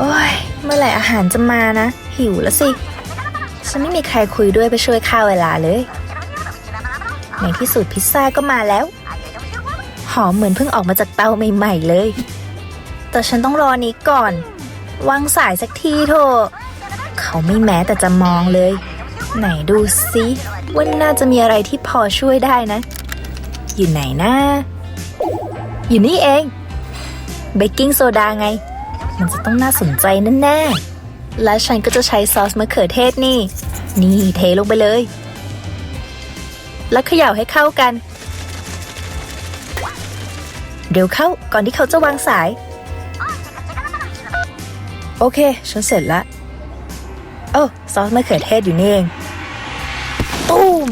โอ้ย เมื่อไหร่อาหารจะมานะ หิวแล้วสิ ฉันไม่มีใครคุยด้วยไปช่วยฆ่าเวลาเลย ในที่สุดพิซซ่าก็มาแล้ว หอมเหมือนเพิ่งออกมาจากเตาใหม่ๆเลย แต่ฉันต้องรอนี้ก่อน วางสายสักทีเถอะ เขาไม่แม้แต่จะมองเลย ไหนดูสิว่าน่าจะมีอะไรที่พอช่วยได้นะ อยู่ไหนนะ อยู่นี่เอง เบกกิ้งโซดาไง มันจะต้องน่าสนใจแน่ๆ และฉันก็จะใช้ซอสมะเขือเทศนี่ นี่เทลงไปเลย แล้วเขย่าให้เข้ากัน เดี๋ยวเข้าก่อนที่เขาจะวางสาย โอเค ฉันเสร็จละโอ้ซอสมะเขือเทศอยู่นี่เองตูม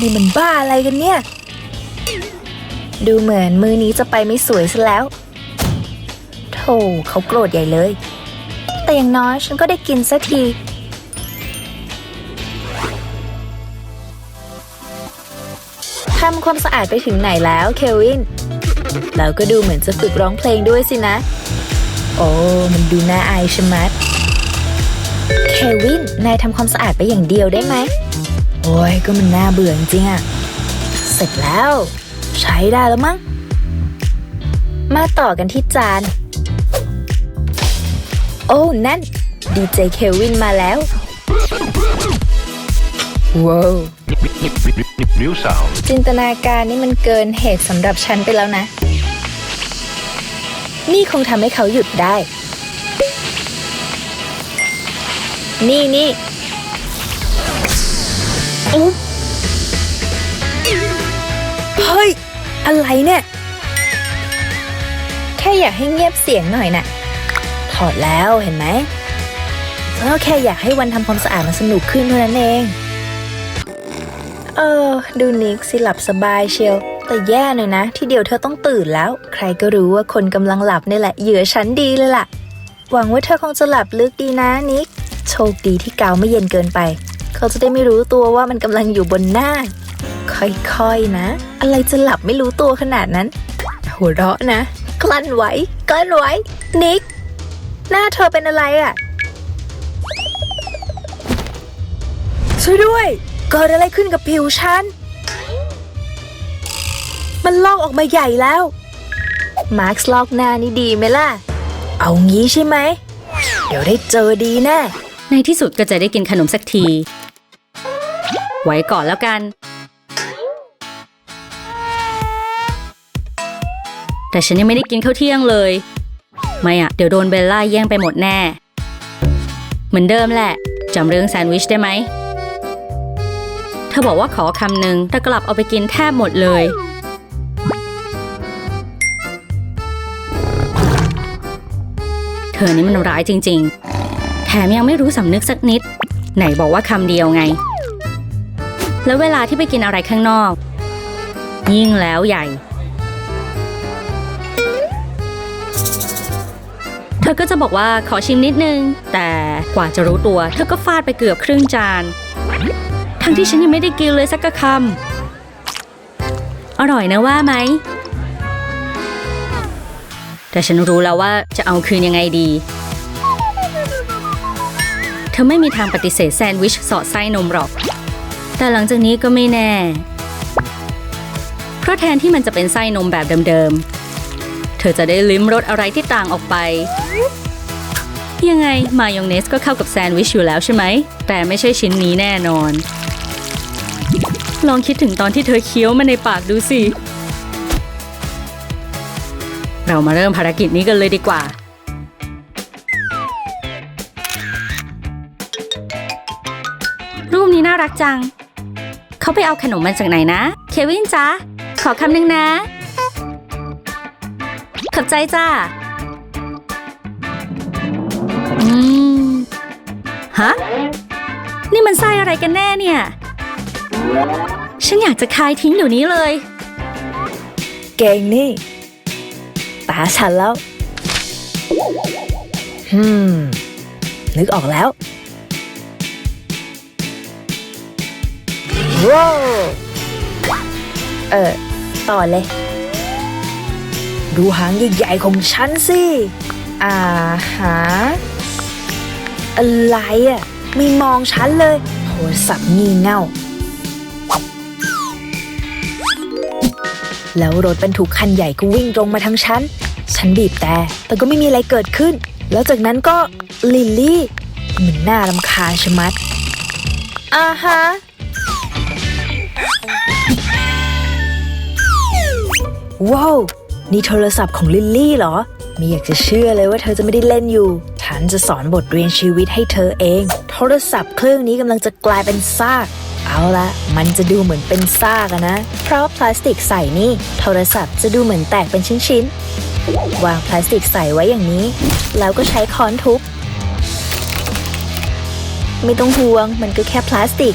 นี่มันบ้าอะไรกันเนี่ย ดูเหมือนมือนี้จะไปไม่สวยซะแล้ว โธ่เขาโกรธใหญ่เลย แต่อย่างน้อยฉันก็ได้กินสักทีทำความสะอาดไปถึงไหนแล้วเควิน เราก็ดูเหมือนจะฝึกร้องเพลงด้วยสินะ โอ้มันดูน่าอายชะมัด เควิน นายทำความสะอาดไปอย่างเดียวได้ไหม โอ้ยก็มันน่าเบื่อจริงอะเสร็จแล้ว ใช้ได้แล้วมั้ง มาต่อกันที่จาน โอ้นั่นดีเจเควินมาแล้วว้าว New sound. จินตนาการนี่มันเกินเหตุสำหรับฉันไปแล้วนะ นี่คงทำให้เขาหยุดได้ นี่นี่อุ๊บเฮ้ย อะไรเนี่ย แค่อยากให้เงียบเสียงหน่อยน่ะ ถอดแล้วเห็นไหมก็แค่อยากให้วันทำความสะอาดมันสนุกขึ้นเท่านั้นเอง เออ ดูนิกสิหลับสบายเชียวแต่แย่หน่อยนะ ที่เดียวเธอต้องตื่นแล้ว ใครก็รู้ว่าคนกำลังหลับนี่แหละเหยื่อฉันดีเลยล่ะ หวังว่าเธอคงจะหลับลึกดีนะนิก โชคดีที่กาวไม่เย็นเกินไป เขาจะได้ไม่รู้ตัวว่ามันกำลังอยู่บนหน้า ค่อยๆนะ อะไรจะหลับไม่รู้ตัวขนาดนั้น หัวเราะนะ กลั้นไว้กลั้นไว้ นิก หน้าเธอเป็นอะไรอะ่ะ ช่วยด้วย เกิดอะไรขึ้นกับผิวฉัน มันลอกออกมาใหญ่แล้ว มาร์คลอกหน้านี่ดีไหมล่ะ เอางี้ใช่ไหม เดี๋ยวได้เจอดีแน่ในที่สุดก็จะได้กินขนมสักที ไว้ก่อนแล้วกัน แต่ฉันยังไม่ได้กินข้าวเที่ยงเลย ไม่อะเดี๋ยวโดนเบลล่าแย่งไปหมดแน่ เหมือนเดิมแหละจำเรื่องแซนด์วิชได้ไหม เธอบอกว่าขอคำหนึ่งแต่กลับเอาไปกินแทบหมดเลย เธอนี่มันร้ายจริง ๆ แถมยังไม่รู้สำนึกสักนิด ไหนบอกว่าคำเดียวไง แล้วเวลาที่ไปกินอะไรข้างนอก ยิ่งแล้วใหญ่ เธอก็จะบอกว่าขอชิมนิดนึง แต่กว่าจะรู้ตัว เธอก็ฟาดไปเกือบครึ่งจาน ทั้งที่ฉันยังไม่ได้กินเลยสักคำ อร่อยนะว่าไหม แต่ฉันรู้แล้วว่าจะเอาคืนยังไงดี เธอไม่มีทางปฏิเสธแซนด์วิชสอดไส้นมหรอก แต่หลังจากนี้ก็ไม่แน่ เพราะแทนที่มันจะเป็นไส้นมแบบเดิมๆ ธอจะได้ลิ้มรสอะไรที่ต่างออกไป ยังไง มายองเนสก็เข้ากับแซนด์วิชอยู่แล้วใช่ไหม แต่ไม่ใช่ชิ้นนี้แน่นอน ลองคิดถึงตอนที่เธอเคี้ยวมันในปากดูสิ เรามาเริ่มภารกิจนี้กันเลยดีกว่า รูปนี้น่ารักจัง เขาไปเอาขนมมาจากไหนนะ เควินจ๊ะ ขอคำหนึ่งนะ ขอบใจจ้า อืม ฮะ นี่มันไส้อะไรกันแน่เนี่ย ฉันอยากจะคายทิ้งเดี๋ยวนี้เลย เก่งนี่ตาฉันแล้วฮึมนึกออกแล้วว้าวเออ ต่อเลย ดูหางใหญ่ๆของฉันสิ อ่าฮะอะไรอะไม่มองฉันเลยโทรศัพท์งี่เง่า แล้วรถบรรทุกคันใหญ่ก็วิ่งตรงมาทางฉัน ฉันบีบแต่แต่ก็ไม่มีอะไรเกิดขึ้น แล้วจากนั้นก็ลิลลี่เหมือนน่ารำคาญชะมัดอ่าฮะว้าว นี่โทรศัพท์ของลิลลี่เหรอม่อยากจะเชื่อเลยว่าเธอจะไม่ได้เล่นอยู่ ฉันจะสอนบทเรียนชีวิตให้เธอเอง โทรศัพท์เครื่องนี้กำลังจะกลายเป็นซาก เอาละมันจะดูเหมือนเป็นซากนะ เพราะพลาสติกใส่นี่ โทรศัพท์จะดูเหมือนแตกเป็นชิ้นๆ วางพลาสติกใส่ไว้อย่างนี้ แล้วก็ใช้ค้อนทุบ ไม่ต้องห่วง มันก็แค่พลาสติก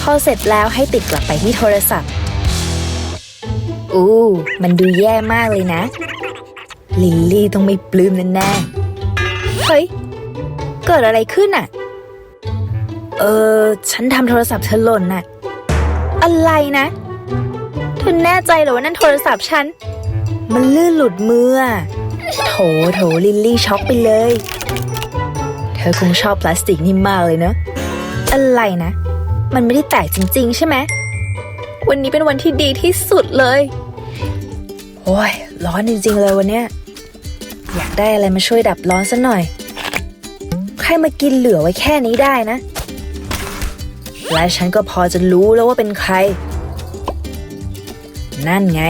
พอเสร็จแล้วให้ติดกลับไปที่โทรศัพท์ อู้ มันดูแย่มากเลยนะ ลิลลี่ต้องไม่ปลื้มแน่ๆเฮ้ย เกิดอะไรขึ้นอะเออ ฉันทำโทรศัพท์เธอหล่นน่ะ อะไรนะเธอแน่ใจเหรอว่านั่นโทรศัพท์ฉัน มันลื่นหลุดมืออะโถโถลิลลี่ช็อกไปเลย เธอคงชอบพลาสติกนี่มากเลยเนอะอะไรนะ มันไม่ได้แตกจริง ๆ ใช่ไหมวันนี้เป็นวันที่ดีที่สุดเลย โอ้ย ร้อนจริงๆเลยวันเนี้ย อยากได้อะไรมาช่วยดับร้อนสักหน่อย ใครมากินเหลือไว้แค่นี้ได้นะ และฉันก็พอจะรู้แล้วว่าเป็นใคร นั่นไง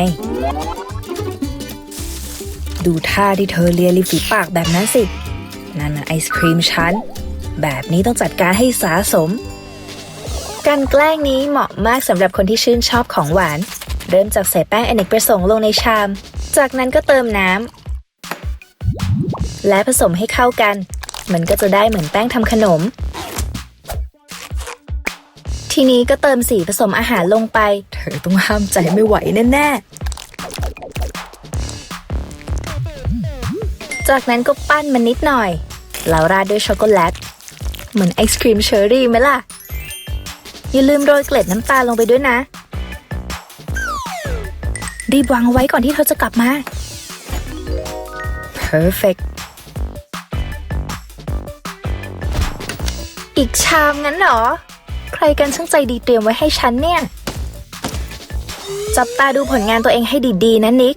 ดูท่าที่เธอเลียริมฝีปากแบบนั้นสิ นั่นไอศครีมฉัน แบบนี้ต้องจัดการให้สาสม การแกล้งนี้เหมาะมากสำหรับคนที่ชื่นชอบของหวาน เริ่มจากใส่แป้งอเนกประสงค์ลงในชาม จากนั้นก็เติมน้ำ และผสมให้เข้ากัน มันก็จะได้เหมือนแป้งทำขนม ทีนี้ก็เติมสีผสมอาหารลงไป เธอต้องห้ามใจไม่ไหวแน่ๆ จากนั้นก็ปั้นมันนิดหน่อย แล้วราดด้วยช็อกโกแลต เหมือนไอศครีมเชอร์รี่ไหมล่ะ อย่าลืมโรยเกล็ดน้ำตาลลงไปด้วยนะ รีบวางไว้ก่อนที่เธอจะกลับมา perfect อีกชามงั้นเหรอ ใครกันช่างใจดีเตรียมไว้ให้ฉันเนี่ย จับตาดูผลงานตัวเองให้ดีๆ นะนิก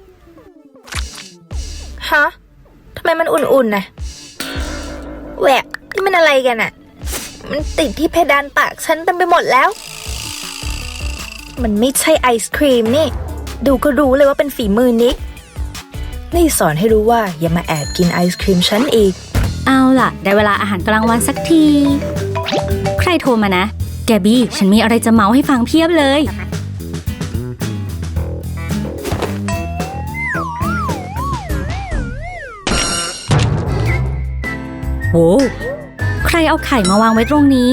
ฮะ ทำไมมันอุ่นๆน่ะ แหวกนี่มันอะไรกันอะมันติดที่เพดานปากฉันเต็มไปหมดแล้ว มันไม่ใช่ไอศครีมนี่ ดูก็รู้เลยว่าเป็นฝีมือนิก นี่สอนให้รู้ว่าอย่ามาแอบกินไอศครีมฉันอีก เอาล่ะ ได้เวลาอาหารกลางวันสักที ใครโทรมานะ แกบี้ ฉันมีอะไรจะเมาให้ฟังเพียบเลย โว้วใครเอาไข่มาวางไว้ตรงนี้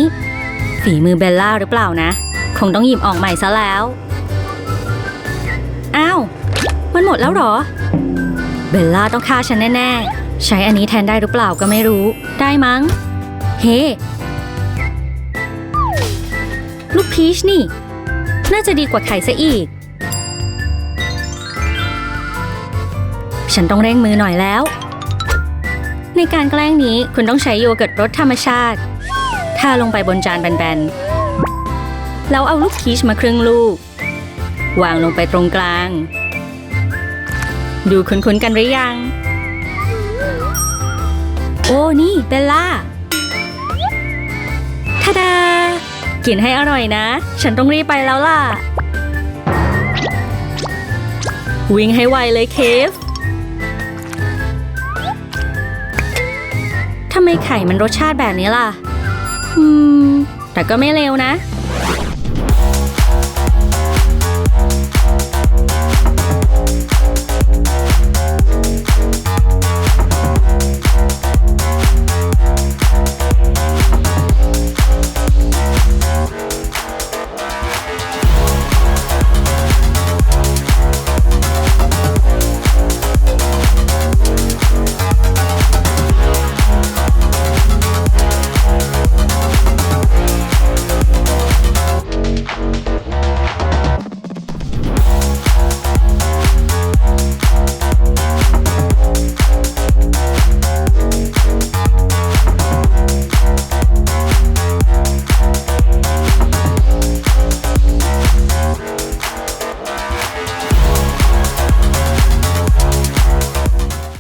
ฝีมือเบลล่าหรือเปล่านะ คงต้องหยิบออกใหม่ซะแล้ว อ้าว มันหมดแล้วหรอ เบลล่าต้องฆ่าฉันแน่ ๆ ใช้อันนี้แทนได้หรือเปล่าก็ไม่รู้ ได้มั้ง เฮ้ ลูกพีชนี่ น่าจะดีกว่าไข่ซะอีก ฉันต้องเร่งมือหน่อยแล้ว ในการแกล้งนี้คุณต้องใช้โยเกิร์ตรสธรรมชาติทาลงไปบนจานแบนๆ แล้วเอาลูกพีชมาครึ่งลูก วางลงไปตรงกลาง ดูคุ้นๆกันหรือยัง โอ้นี่เบลล่าทาดา กินให้อร่อยนะ ฉันต้องรีบไปแล้วล่ะ วิ่งให้ไวเลยเคฟทำไมไข่มันรสชาติแบบนี้ล่ะ อืม แต่ก็ไม่เลวนะ